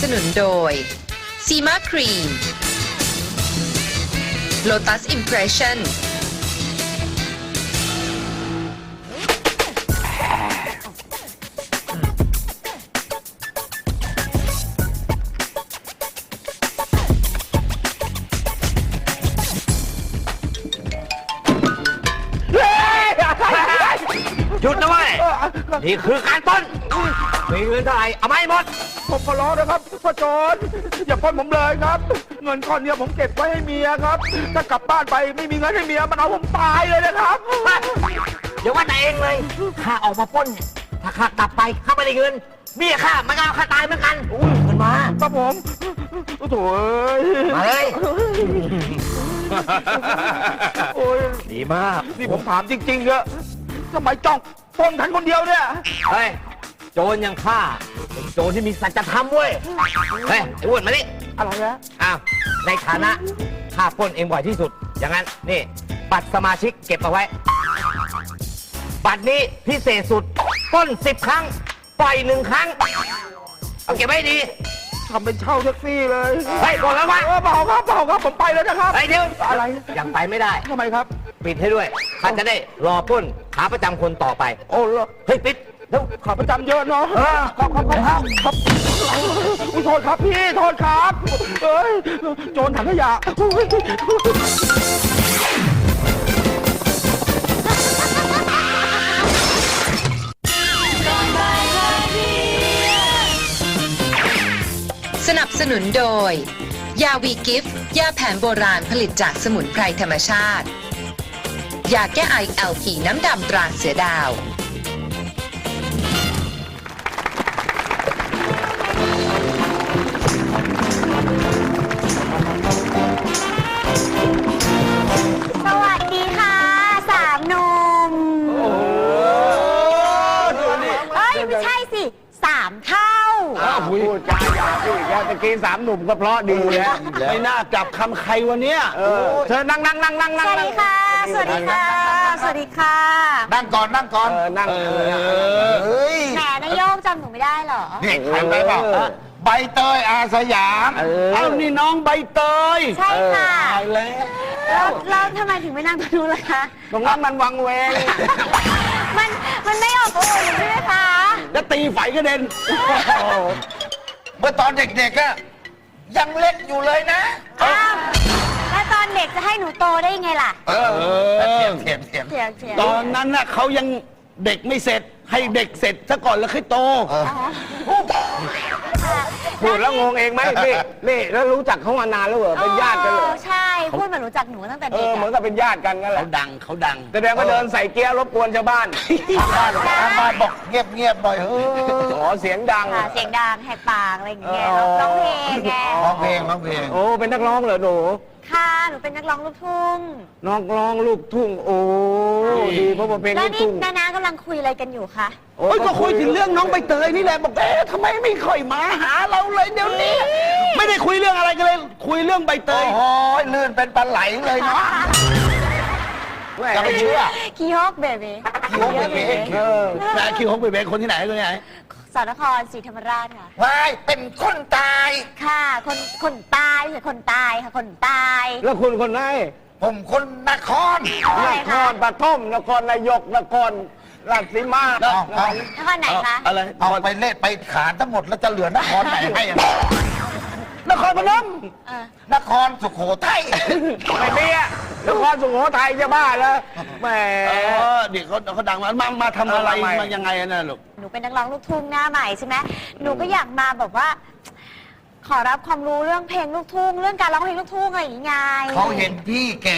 สนับสนุนโดยซีมาครีม Lotus Impression หยุดนะเว้ยนี่คือการปล้น มีเงินเท่าไหร่เอามาให้หมด ผมขอร้องนะครับพ่อโจรอย่าปล้นผมเลยครับ เงินก้อนเนี้ยผมเก็บไว้ให้เมียครับ ถ้ากลับบ้านไปไม่มีเงินให้เมียมันเอาผมตายเลยนะครับ เดี๋ยวว่าแต่เองเลยข้าออกมาปล้นเนี่ยถ้าข้ากลับไปข้าไม่ได้เงินเมียข้ามันก็เอาข้าตายเหมือนกันเงินมา ครับผมโอ้โถเอ้ยมาเลย โอ้ยดีมาก นี่ผมถามจริงๆเถอะทำไมจ้องปล้นฉันคนเดียวเนี่ย เฮ้ย โจรอยังข้าเป็นโจรที่มีสัจธรรมเว้ย เฮ้ยไอ้อ้วนมานี่อะไรนะอ้าวในฐานะข้าปล้นเองบ่อยที่สุด อย่างนั้นนี่บัตรสมาชิกเก็บเอาไว้ บัตรนี้พิเศษสุดปล้นสิบครั้ง ปล่อยหนึ่งครั้ง เอาเก็บไว้ให้ดี ทำเป็นเช่าแท็กซี่เลยเฮ้ยบอกแล้วว่าเออเปล่าครับเปล่าครับผมไปแล้วนะครับเฮ้ยเดี๋ยวอะไรยังไปไม่ได้ ทำไมครับ ปิดให้ด้วยข้าจะได้รอปล้นขาประจำคนต่อไป โอ้เหรอเฮ้ยปิด แล้วขาประจำเยอะเนาะเออครับครับครับครับครับอุ๊ยโทษครับพี่โทษครับเอ้ยโจรถังขยะอุ๊ยสนับสนุนโดย ยาวีกิฟต์ยาแผนโบราณผลิตจากสมุนไพรธรรมชาติ ยาแก้ไอแอลพีน้ำดำตราเสือดาว ตะกี้สามหนุ่มก็เพราะดีแล้วไม่น่าจับคำใครวันเนี้ยเธอนั่งนั่งนั่งนั่งสนั่งวัสดีค่ะ สวัสดีค่ะ สวัสดีค่ะ นั่งก่อนนั่งก่อน นั่งเฮ้ยแหมนายโยงจำหนูไม่ได้เหรอ นี่ใครไปเปล่าใบเตยอาสยามเอ้านี่น้องใบเตย ใช่ค่ะตายแล้วแล้วแล้วทำไมถึงไม่นั่งตรงนู้นล่ะคะตรงนั้นมันวังเวง มันมันไม่ออกตัวใช่ไหมคะจะตีไฟกระเด็น เมื่อตอนเด็กๆอะยังเล็กอยู่เลยนะ อ้าวแล้วตอนเด็กจะให้หนูโตได้ยังไงล่ะ เออเถียงเถียงเถียงเถียงเถียงตอนนั้นน่ะเขายังเด็กไม่เสร็จ ให้เด็กเสร็จซะก่อนแล้วค่อยโตพูดแล้วงงเองไหมนี่นี่แล้วรู้จักเขามานานแล้วเหรอเป็นญาติกันเหรอใช่ พูดเหมือนรู้จักหนูตั้งแต่เอเด็กอเหมือนอะกับเป็นญาติกันนั่นแหละเขาดังเขาดังแสดงว่าเดินใส่เกียร์รบกวนชาวบ้านทางบ้านทางบ้านบอกเงียบเงียบๆหน่อยเฮ้ยอ๋อเสียงดัง ค่ะเสียงดังแหกปากอะไรอย่างเงี้ยอ๋อร้องเพลงไงร้องเพลงร้องเพลงโอ้เป็นนักร้องเหรอหนู ค่ะ หนูเป็นนักร้องลูกทุ่งนักร้องลูกทุ่งโอ้ดีเพราะว่าเพลงแล้วลูกนี่ทุ่ง นานากำลังคุยอะไรกันอยู่คะ โอ้ยก็คุยถึงเรื่องน้องใบเตยนี่แหละบอกเอ๊ะทำไมไม่ค่อยมาหาเราเลยเดี๋ยวนี้ ไม่ได้คุยเรื่องอะไรกันเลย คุยเรื่องใบเตโอ้ยโหลื่นเป็นปลาไหลเลยเนาะจะไม่เชื่อ คีฮอกเบบี คีฮอกเบบี เออแม่คิวของเบเบคนที่ไหนคนที่ไหน สนครศรีธรรมราชค่ะ วายเป็นคนตาย ค่ะ คนคนตายไม่ใช่คนตายค่ะคนตาย แล้วคุณคนไหนผมคนนครอะไรนคคะรปฐมนครนายกนครราชสีมาเอาเอานครไหนคะ อะไร เอาไปเล่นไปขานทั้งหมดแล้วจะเหลือนครไหนให้อะ นครพนมเออนครสุโขทัยไม่มีอะนครสุโขทัยจะบ้าแล้วแหมเด็กเขาเขาดังมามามาทำอะไรมายังไงนะลูก หนูเป็นนักร้องลูกทุ่งหน้าใหม่ใช่ไหมหนูก็อยากมาแบบว่า ขอรับความรู้เรื่องเพลงลูกทุ่ง เรื่องการร้องเพลงลูกทุ่งอะไรอย่างงี้ไงเขาเห็นพี่แก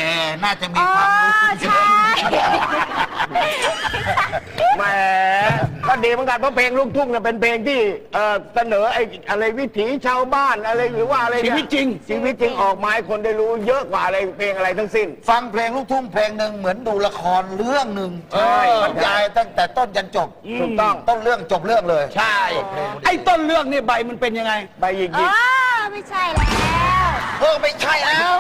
น่าจะมีอ๋อความรู้ใช่ แหม ก็ดีเหมือนกันเพราะเพลงลูกทุ่งเนี่ยเป็นเพลงที่เอ่อเสนอไอ้อะไรวิถีชาวบ้านอะไรหรือว่าอะไรชีวิตจริง ชีวิตจริงออกมาให้คนได้รู้เยอะกว่าอะไรเพลงอะไรทั้งสิ้น ฟังเพลงลูกทุ่งเพลงหนึ่งเหมือนดูละครเรื่องหนึ่งใช่ บรรยายตั้งแต่ต้นยันจบถูกต้อง ต้นเรื่องจบเรื่องเลย ใช่ ไอ้ต้นเรื่องนี่ใบมันเป็นยังไงใบหยิกหอ๋ยิอกไม่ใช่แล้วเออไม่ใช่แล้ว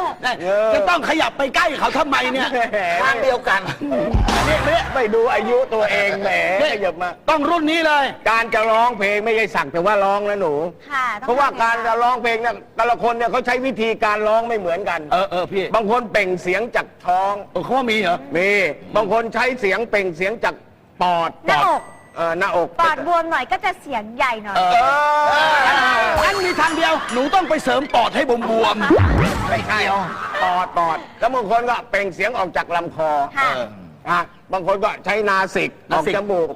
จะต้องขยับไปใกล้เขาทำไมเนี่ย ทางเดียวกัน นี่นี่ไม่ไม่ดูอายุตัวเองแหมขยับมา ต้องรุ่นนี้เลย การจะร้องเพลงไม่ใช่สักแต่ว่าร้องนะหนู ค่ะต้องเพราะว่าทำไงการจะร้องเพลงเนี่ยแต่ละคนเนี่ยเขาใช้วิธีการร้องไม่เหมือนกัน เออเออพี่บางคนเปล่งเสียงจากท้อง เออเขาว่ามีเหรอ มีบางคนใช้เสียงเปล่งเสียงจากปอดหน้าอกเออหน้าอกปอดบวมหน่อยก็จะเสียงใหญ่หน่อย เอออันมีทางเดียว หนูต้องไปเสริมปอดให้บวมไม่ใช่ปอดปอดแล้วบางคนก็เปล่งเสียงออกจากลำคอ ค่ะอ่ะบางคนก็ใช้นาสิกออกจมูก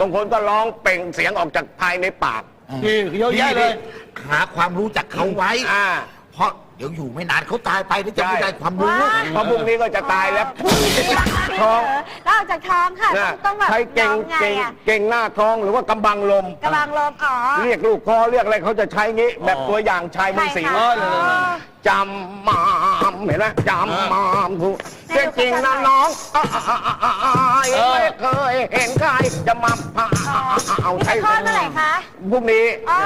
บางคนก็ร้องเปล่งเสียงออกจากภายในปากๆนี่เยอะแยะเลย หาความรู้จากเขาไว้ อ่า เพราะ เดี๋ยวอยู่ไม่นานเขาตายไปแล้วจะไม่ใช่ได้ความรู้ ว้าย เพราะพรุ่งนี้ก็จะตายแล้ว ท้อง แล้วออกจากท้องค่ะ นะต้องแบบใช้เก่งร้อไงเก่งอะเก่งหน้าท้องหรือว่ากำบังลม กระบังลมอ๋อเรียกลูกคอเรียกอะไรเขาจะใช้งี้ แบบตัวอย่างชายเมืองสิงห์ใช่ค่ะ จำมามเห็นไหมจำมามถูกเรื่องจริงนะน้องไม่เคยเห็นใครจะมาพาเอานี่ใช้จะคลอดเมื่อไหร่คะ พรุ่งนี้ อ๋อ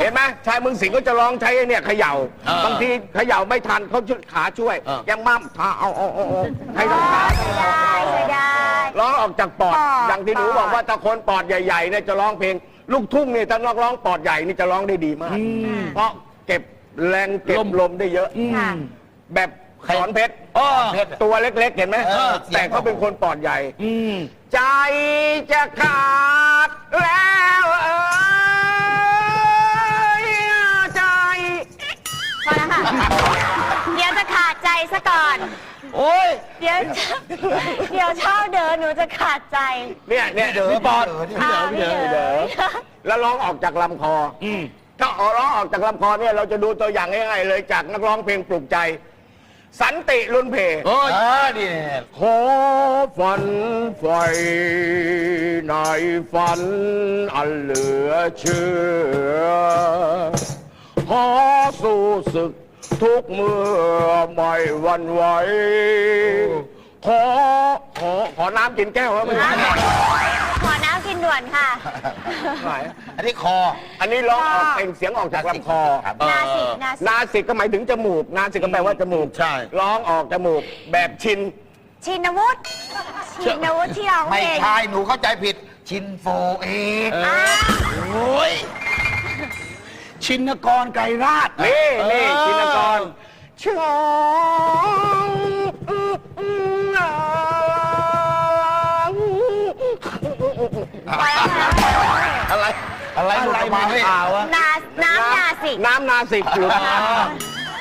เห็นไหมชายเมืองสิงห์ก็จะร้องใช้ไอ้เนี่ยเขย่าเออบางทีเขย่าไม่ทันเขาช่วยขาช่วยเออ ยังมั่มขาเอาเอาเอาเอาให้ต้องขาใช่ได้ใช่ได้ ร้องออกจากปอดปอด อย่างที่หนูปอดบอกว่าถ้าคนปอดใหญ่ๆเนี่ยจะร้องเพลง ลูกทุ่งนี่ถ้านักร้องปอดใหญ่นี่จะร้องได้ดีมาก เพราะเก็บแรงเก็บลม ลมได้เยอะ ค่ะ แบบสอนเพชร อ๋อ ตัวเล็ก ๆ เห็นไหมเออแต่เขาเป็นคนปอดใหญ่ อืม ใจจะขาด โอ้ยเดี๋ยวเดี๋ยวเช่าเดินหนูจะขาดใจ เนี่ยเนี่ยเด๋อพี่ปอดพี่เด๋อพี่พี่เด๋อแล้วร้องออกจากลำคออืถ้าออกร้องออกจากลำคอเนี่ยเราจะดูตัวอย่างง่ายๆเลยจากนักร้องเพลงปลุกใจ สันติลุนเพโอ้ยนี่ขอฝันไฟในฝันอันเหลือเชื่อขอสู้ศึก ทุกเมื่อไม่หวันไหว ขอ ขอ ขอน้ำกินแก้วแล้วไม่ใช่ขอน้ำกินด่วนค่ะไหนอันนี้คอ อันนี้ร้องออกเป็นเสียงออกจากลำคอ ครับ นาสิกนาสิกนาสิกก็หมายถึงจมูก นาสิกก็แปลว่าจมูกใช่ ร้องออกจมูกแบบชิน ชินวุฒิชินวุฒิที่ร้องเพไม่ลงใช่หนูเข้าใจผิด ชินโฟเอกอ้าว โอ้ย ชินกรไกรราชนี่นี่เออชินกร ชองพอแล้วค่ะอะไร อะไรหลุดออกมาไม่ข่าวอะนาน้ำนาสิกน้ำนาสิกหรือ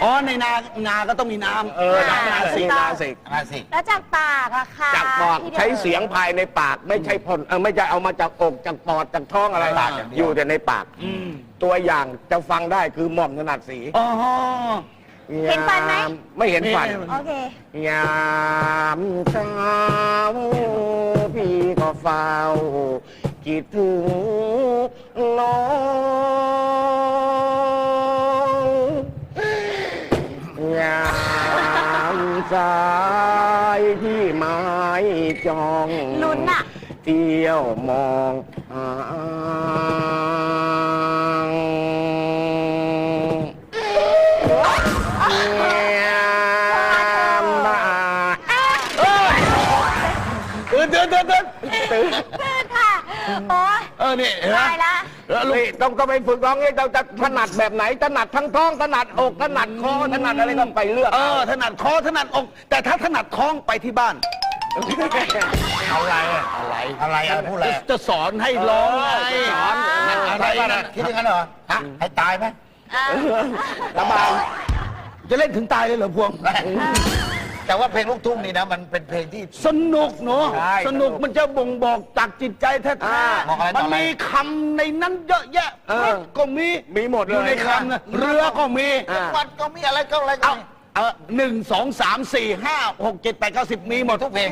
อ๋อในนานาก็ต้องมีน้ำเออน้ำนาสิกนาสิก มาสิ แล้วจากปากอะค่ะจากปอดพี่ด๋อใช้เสียงภายในปากไม่ใช่พ่นเออไม่ใช่เอามาจากอกจากปอดจากท้องอะไร ปากอย่างเดียว อยู่แต่ในปากอืม ตัวอย่างจะฟังได้คือหม่อมถนัดสีอ๋อ เห็นฟันไหม ยามไม่เห็นฟันไม่เห็น โอเค ยามเช้าพี่ก็เฝ้าคิดถึงน้องยามสายที่ไม้จอง ลุ้นอะ เที่ยวมอง อ้ยเออนี่เห็นไหมตายละ แล้วลูกนี่ต้องต้องไปฝึกร้องนี่เราจะถนัดแบบไหนถนัดทั้งท้องถนัดอกถนัดคอถนัดอะไรก็ไปเลือกเออถนัดคอถนัดอกแต่ถ้าถนัดท้องไปที่บ้านเอาอะไรอะอะไรอะไรอะไรพูดอะไรจะจะสอนให้ร้องไงสอน อะไรนะคิดอย่างนั้นเหรอฮะให้ตายไหม ระบายจะเล่นถึงตายเลยเหรอพวง แต่ว่าเพลงลูกทุ่งนี่นะ มันเป็นเพลงที่ สนุกเนาะใช่สนุกมันจะบ่งบอกจากจิตใจแท้อ่าบอกอะไรๆมันต่ออะไรมีคำในนั้นเยอะแยะเออรถก็มีมีหมดเลย อยู่ในคำนะเรือก็มี อ่า วัดก็มีอะไรก็อะไรก็เอามีเออหนึ่งสองสามสี่ห้าหกเจ็ดแปดเก้าสิบมีหมดทุกเพลง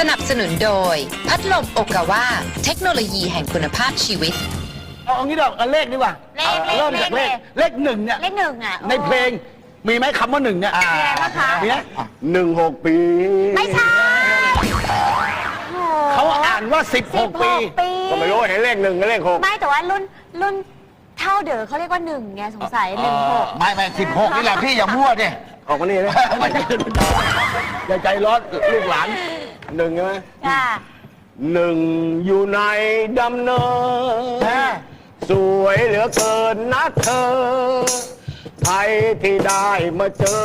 สนับสนุนโดย พัดลมโอกาวาเทคโนโลยีแห่งคุณภาพชีวิต เอาเอางี้ดีกว่าเอาเลขดีกว่าเลขเลขเริ่มจากเลขเลขเลขหนึ่งเนี่ยเลขหนึ่งอะในเพลงมีไหมคำว่าหนึ่งเนี่ยมีอะไรบ้างคะ มีไหมหนึ่งหกปี ไม่ใช่โอ้เขาอ่านว่าสิบหสิกบหปี กปี ก็ไม่รู้เห็นเลขหนึ่งกับเลขหกไม่แต่ว่ารุ่นรุ่นเท่าเด๋อเขาเรียกว่าหนึ่งไงสงสัยหนึ่งหกไม่ไม่สิบหกนี่แหละพี่อย่ามั่วดิ ออกมานี่เลย อย่าใจร้อนลูกหลาน หนึ่งใช่ไหมค่ะหนึ่งอยู่ในดำเนิน สวยเหลือเกินนะเธอใครที่ได้มาเจอ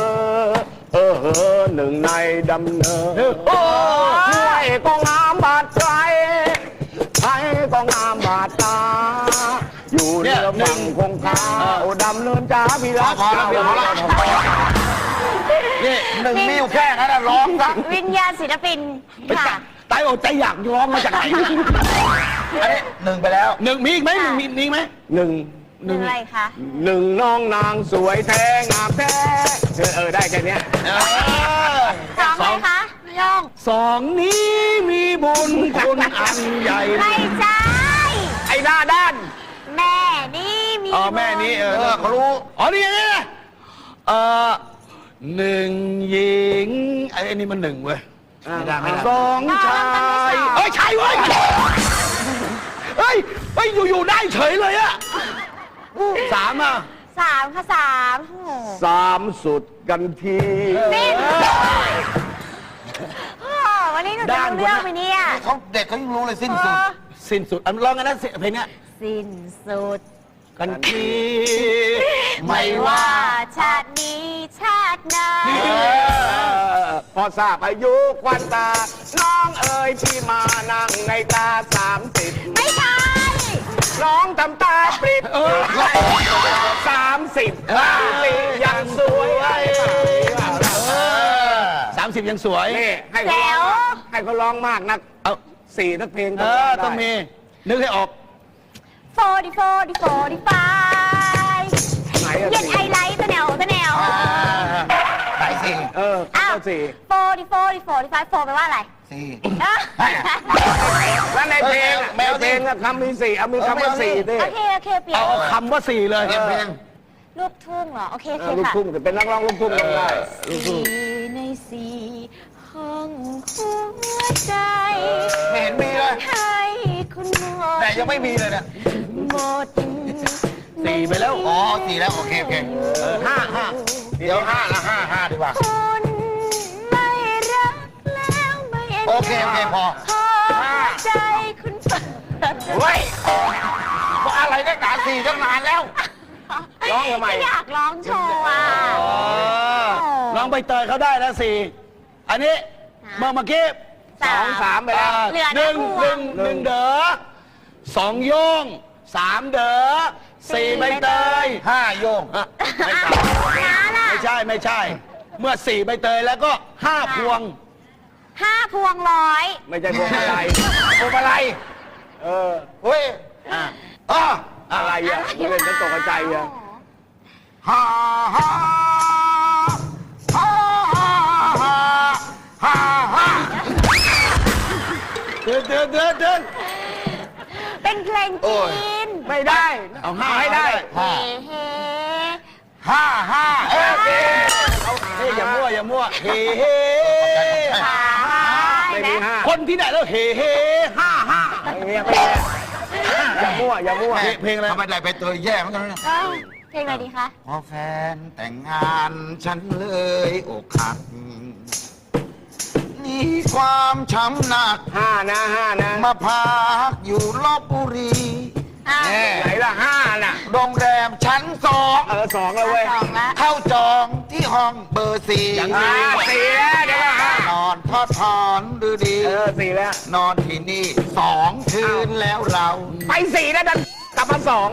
เออเออหนึ่งในดำเนินโอ้ใครก็งามบาดใจใครก็งามบาดตา อยู่เรือฝั่งคงคาโอ้ดำเนินจ้าพี่รักพอแล้วพอแล้ว นี่หนึ่งนิ้วแค่นั้นนะร้องซะวิญญาณศิลปินค่ะ ตายอกใจอยากร้องมาจากไหนอันนี้หนึ่งไปแล้วหนึ่งมีอีกไหมหนึ่งมีมีอีกไหมหนึ่งหนึ่งอะไรคะหนึ่งน้องนางสวยแท้งามแท้เออเออได้แค่เนี้ยสองอะไรคะโยงสองนี้มีบุญคุณอันใหญ่ไม่ใช่ไอ้หน้าด้าน แม่นี่มีอ๋อแม่นี้เออเออเขารู้อ๋อนี่ไงนี่ไงเออ หนึ่งหญิงไอ้นี่มันหนึ่งเว้ยไม่ได้ไม่ได้ สองชายเอ้ยใช่เว้ยเฮ้ยเฮ้ยอยู่ๆได้เฉยเลยอะสามอะสามค่ะสามโอ้โหสามสุดกันที นี่โอ้โหวันนี้หนูจะรู้เรื่องไหมเนี่ยเขาเด็กเขายังรู้เลยสิ้นสุด เออสิ้นสุดอันร้องกันนะเพลงเนี้ยสิ้นสุด กันทีไม่ว่าชาตินี้ชาติไหนเออพอทราบอายุควันตา น้องเอ๋ยพี่มานั่งในตาสามสิบไม่ใช่น้องทำตาปริบสามสิบปียังสวยสามสิบยังสวยนี่ให้เขาร้องให้เขาร้องมากนักเอาสี่นักเพลงเออต้องมีนึกให้ออก โฟดิโฟดิโฟดิไฟไหนอะเย็นสี่ไฮไลท์ตะแนวตะแนวสายสี่เอออ้าวเข้าสี่โฟดิโฟดิโฟดิไฟโฟแปลว่าอะไรสี่ อะแล้วในเพลงอะแมวในเพลงอะคำมีสี่เอามีคำว่าสี่ดิโอเคโอเคเปลี่ยนเอาเอาคำว่าสี่เลยเตรียมเพลง ลูกทุ่งเหรอ โอเคโอเอเคอลูกค่ะ ทุ่งแต่เป็นนักร้องลูกทุ่งยังได้สี่ในสี่ห้องหัวใจไม่เห็นมีเลย ให้คุณหมดแต่ยังไม่มีเลยเนี่ยหม ดสี่ไปแล้วอ๋อสี่แล้ว โอเค โอเคห้าห้าเดี๋ยวห้าละห้าห้าดีกว่าคุณไม่รักแล้วไม่เอ็นโอเค โอเค พอขอใจคุณเปิดเฮ้ยว่าอะไรได้หนาสี่ตั้งนานแล้ว ร้องทำไม อยากร้องโชว์อะน้องใบเตยเขาได้แล้วสี่อันนี้เมื่อเมื่อกี้สองสามไปแล้วอ่าเหลือหนึ่งพวหนึ่งหนึ่งเด๋อสองโยง สามเด๋อสี่ใบเตยห้าโยงอะไม่อะใช่น้าล่ะไม่ใช่ไม่ใช่ เมื่อสี่ใบเตยแล้วก็ห้าพวง ห้าพวงร้อยไม่ใช่พวงอะไรพวงมาลัยเออเฮ้ยอะอะอะไรอะไม่เล่นจะตกใจอะฮ่าฮ่าฮ่าฮ่าฮ่าฮ่าเดินเดินเดินเดิน เป็นเพล งจีนไม่ได้ เอาห้าให้ได้เฮ้เฮ้ฮ่าฮ่าเอ้ยโอเคเฮ้ยอย่ามั่วอย่ามั่วเฮ้เฮ้ขาไม่มีห้าคนที่ไหนแล้วเฮ้เฮ้ห้าห้าไม่มีไม่มีอย่ามั่วอย่ามั่วเพลงเพลงอะไรทำไมได้ไปเตยแย่เหมือนกันนะเอ้าเพลงอะไรดีคะพอแฟนแต่งงานฉันเลยอกหักมี ความช้ำหนัก ห้านะห้านะมาพักอยู่ลบบุรีอะแน่ไหนล่ะห้าน่ะ โรงแรมชั้นสองเออสองแล้วเว้ยสองละเข้าจองที่ห้องเบอร์สี่อย่างนี้สี่แล้วเดี๋ยวก็ห้านอนทอดถอนดูดี เออสี่แล้ว นอนที่นี่สองคืนแล้วเรา ไปสี่แล้วดันกลับมาสอง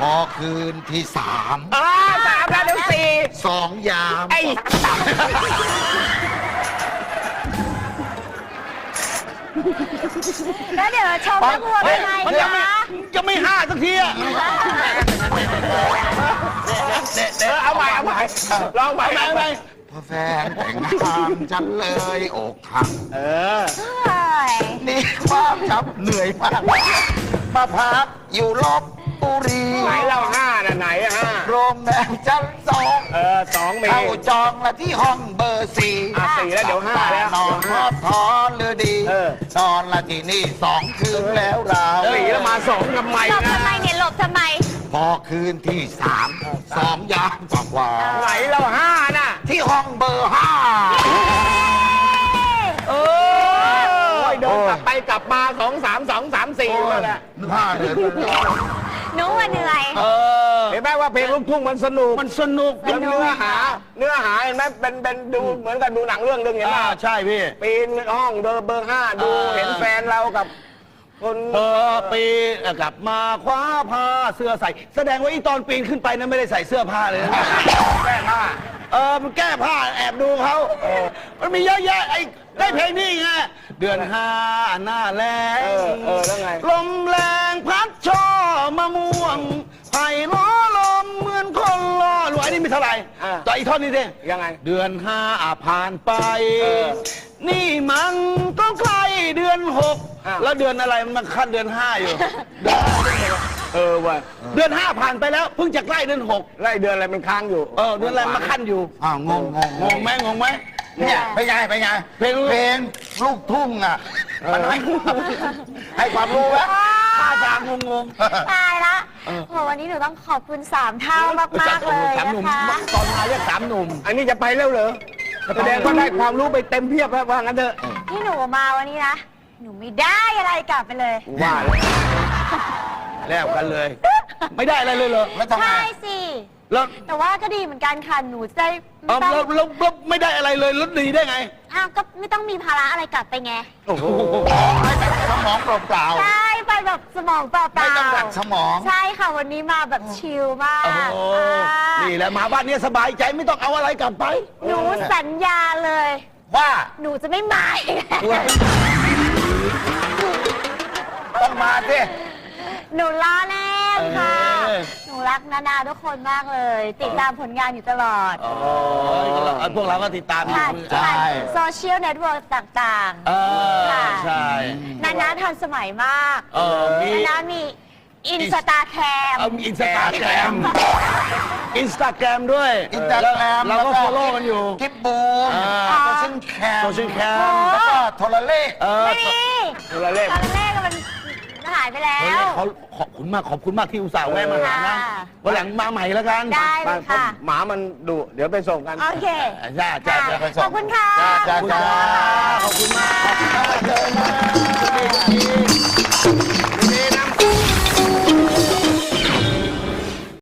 พอคืนที่สามเออสามแล้วเดี๋ยวสี่สองยาม ไอ้ แล้วเดี๋ยวชมนักบัวเป็นไงมันยังไม่คะยังไม่ห้าสักทีอะเออเอาใหม่เอาใหม่ลองใหม่ไปเอาไปใหม่พอแฟนแต่งงานฉันเลยอกหักเออเฮ้ยนี่ความช้ำเหนื่อยมากมาพักอยู่ลบบุรีไหนเราห้าน่ะไหนอะห้าโร งแรมชั้นสองเออสองมี เข้าจองละที่ห้องเบอร์สี่อะสี่แล้วเดี๋ยวห้าแล้วนอนทอดถอนเรือดีเออ นอนละที่นี่สองคืนแล้วเราสี่แล้วมาสองทำไมหลบนะทำไมเนี่ยหลบทำไม พอคืนที่สามสองยามกว่ากว่าไหนเราห้าน่ะที่ห้องเบอร์ห้าโอ้ยเดินกลับไปกลับมาสองสามสองสามสี่มาแหละ ห้าเดือน หนูว่าเหนื่อย เออ เห็นไหมว่าเพลงลูกทุ่งมันสนุกมันสนุกแล้วเนื้อหา เนื้อหาเห็นไหมเป็นเป็นดูเหมือนกับดูหนังเรื่องหนึงเห็นไหมอ่าใช่พี่ ปีนห้องเดินเบอร์ห้าดูเออเห็นแฟนเรากับ คนเออปีนกลับมาคว้าผ้าเสื้อใส่ แสดงว่าอีตอนปีนขึ้นไปนั้นไม่ได้ใส่เสื้อผ้าเลยนะ แก้ผ้า เออมันแก้ผ้าแอบดูเขา มันมีเยอะแยะไอ้ ได้เพลงนี้ไงเดือนห้าหน้าแรงเออเออแล้วไง ลมแรงพัดช่อมะม่วงไผ่ล้อลมเหมือนคนล้อรวยอันนี้ไม่เท่าไหร่อ่าแต่อีกท่อนนี้ดิ ยังไง เดือนห้าผ่านไป เออนี่มันก็ใกล้เดือนหกอ้าว แล้วเดือนอะไรมันมาขั้นเดือนห้าอยู่เดือนเออว่ะเดือนห้าผ่านไปแล้วเพิ่งจะใกล้เดือนหกไล่เดือนอะไรมันค้างอยู่เออเดือนอะไรมาขั้นอยู่อ้าวงงงงงงไหมงงไหม เนี่ยเป็นไงเป็นไงเพลงลูกเพลงลูกทุ่งอะมันให้ให้ความรู้ไหมท่าทางงงตายละโหวันนี้หนูต้องขอบคุณสามเท่ามากๆเลยสามนะหนุ่มคะตอนมาเรียกสามหนุ่ม อันนี้จะไปแล้วเหรอแสดงว่าได้ความรู้ไปเต็มเพียบแล้วว่างั้นเถอะที่หนูมาวันนี้นะ หนูไม่ได้อะไรกลับไปเลยว่าแล้วแล้วกันเลย ไม่ได้อะไรเลยเหรอแล้วทำไมใช่สิ แล้วแต่ว่าก็ดีเหมือนกันค่ะหนูจะได้เอ้าไม่ต้องแล้วแล้วแล้วไม่ได้อะไรเลยแล้วดีได้ไง อ้าวก็ไม่ต้องมีภาระอะไรกลับไปไงโอ้โหไม่ไปสมองเปล่าใช่ไปแบบสมองเปๆไม่ล่าต้องดัดสมอง ๆใช่ค่ะวันนี้มาแบบชิลมากโอ้อ่านี่แหละมาบ้านเนี้ยสบายใจไม่ต้องเอาอะไรกลับไป หนูสัญญาเลย ว่าหนูจะไม่มาอีกแล้วต้องมาสิหนูล้อเล่นค่ะเออ หนูรักนานาทุกคนมากเลย ติดตามผลงานอยู่ตลอด โอ้ยพวกเราก็ติดตามอยู่ผ่านใช่ ผ่านโซเชียลเน็ตเวิร์กต่าง เออค่ะใช่ ๆ นานาทันสมัยมาก เออมีนานามีอินสตาแคม เอาอินสตาแกรมอินสตาแกรมด้วยอินสตาแกรมเราก็ follow กันอยู่ กิฟบูมอ่า โซเชียลแคมโซเชียลแคมแล้วก็โทรเลขเออไม่มีโทรเลข ตอนแรกๆมันหายไปแล้เฮ้ยวเขาขอบคุณมากขอบคุณมากที่อุตส่าห์แวะมาหานะค่ะ วันหลังมาใหม่แล้วกันได้เลบ้านยค่ะ หมามันดุเดี๋ยวไปส่งกัน โอเค จ้าจ้าจ้าไปส่งขอบคุณค่ะ จ้าขอบคุณจ้าจ้าขอบคุณมากเจอมาเจอกัน